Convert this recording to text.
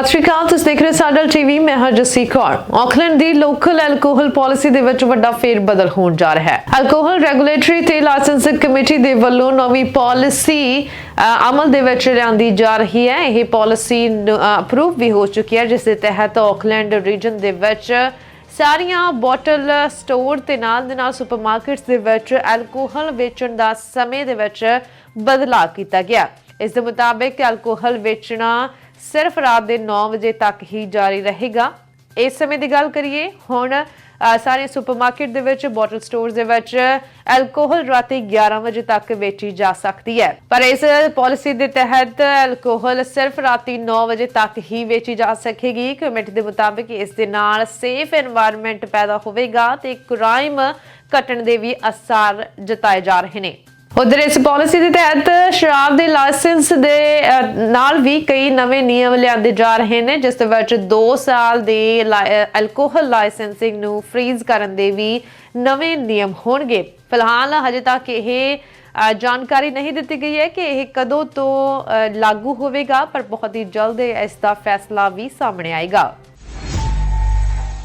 ਸਤਿ ਸ਼੍ਰੀ ਅਕਾਲ, ਤੁਸੀਂ ਦੇਖ ਰਹੇ ਸਾਡਲ ਟੀਵੀ, ਮੈਂ ਹਾਂ ਜੱਸੀ ਕੌਰ। ਆਕਲੈਂਡ ਦੀ ਲੋਕਲ ਐਲਕੋਹਲ ਪਾਲਿਸੀ ਦੇ ਵਿੱਚ ਵੱਡਾ ਫੇਰ ਬਦਲ ਹੋਣ ਜਾ ਰਿਹਾ ਹੈ। ਐਲਕੋਹਲ ਰੈਗੂਲੇਟਰੀ ਤੇ ਲਾਇਸੈਂਸਿੰਗ ਕਮੇਟੀ ਦੇ ਵੱਲੋਂ ਨਵੀਂ ਪਾਲਿਸੀ ਅਮਲ ਦੇ ਵਿੱਚ ਲਿਆਂਦੀ ਜਾ ਰਹੀ ਹੈ। ਇਹ ਪਾਲਿਸੀ ਅਪਰੂਵ ਵੀ ਹੋ ਚੁੱਕੀ ਹੈ, ਜਿਸ ਦੇ ਤਹਿਤ ਆਕਲੈਂਡ ਰੀਜਨ ਦੇ ਵਿੱਚ ਸਾਰੀਆਂ ਬੋਟਲ ਸਟੋਰ ਤੇ ਨਾਲ ਦੇ ਨਾਲ ਸੁਪਰਮਾਰਕਟਸ ਦੇ ਵਿੱਚ ਐਲਕੋਹਲ ਵੇਚਣ ਦਾ ਸਮੇਂ ਦੇ ਵਿੱਚ ਬਦਲਾਅ ਕੀਤਾ ਗਿਆ। ਇਸ ਦੇ ਮੁਤਾਬਿਕ ਐਲਕੋਹਲ ਵੇਚਣਾ ਸਿਰਫ ਰਾਤ ਦੇ 9 ਵਜੇ ਤੱਕ ਹੀ ਜਾਰੀ ਰਹੇਗਾ। ਇਸ ਸਮੇਂ ਦੀ ਗੱਲ ਕਰੀਏ, ਹੁਣ ਸਾਰੇ ਸੁਪਰਮਾਰਕਟ ਦੇ ਵਿੱਚ, ਬੋਟਲ ਸਟੋਰਸ ਦੇ ਵਿੱਚ ਐਲਕੋਹਲ ਰਾਤੀ 11 ਵਜੇ ਤੱਕ ਵੇਚੀ ਜਾ ਸਕਦੀ ਹੈ। ਪਰ ਇਸ ਪਾਲਿਸੀ ਦੇ ਤਹਿਤ ਐਲਕੋਹਲ ਸਿਰਫ ਰਾਤੀ 9 ਵਜੇ ਤੱਕ ਹੀ ਵੇਚੀ ਜਾ ਸਕੇਗੀ। ਕਮੇਟੀ ਦੇ ਮੁਤਾਬਕ ਇਸ ਦੇ ਨਾਲ ਸੇਫ এনवायरमेंट ਪੈਦਾ ਹੋਵੇਗਾ ਤੇ ਕ੍ਰਾਈਮ ਘਟਣ ਦੇ ਵੀ ਅਸਰ ਜਤਾਏ ਜਾ ਰਹੇ ਨੇ। ਉਧਰ ਇਸ ਪਾਲਿਸੀ ਦੇ ਤਹਿਤ ਸ਼ਰਾਬ ਦੇ ਲਾਇਸੈਂਸ ਦੇ ਨਾਲ ਵੀ ਕਈ ਨਵੇਂ ਨਿਯਮ ਲਿਆਂਦੇ ਜਾ ਰਹੇ ਨੇ, ਜਿਸ ਦੇ ਵਿੱਚ 2 ਸਾਲ ਦੇ ਐਲਕੋਹਲ ਲਾਇਸੈਂਸਿੰਗ ਨੂੰ ਫ੍ਰੀਜ਼ ਕਰਨ ਦੇ ਵੀ ਨਵੇਂ ਨਿਯਮ ਹੋਣਗੇ। ਫਿਲਹਾਲ ਹਜੇ ਤੱਕ ਇਹ ਜਾਣਕਾਰੀ ਨਹੀਂ ਦਿੱਤੀ ਗਈ ਹੈ ਕਿ ਇਹ ਕਦੋਂ ਤੋਂ ਲਾਗੂ ਹੋਵੇਗਾ, ਪਰ ਬਹੁਤ ਹੀ ਜਲਦ ਇਸ ਦਾ ਫੈਸਲਾ ਵੀ ਸਾਹਮਣੇ ਆਏਗਾ।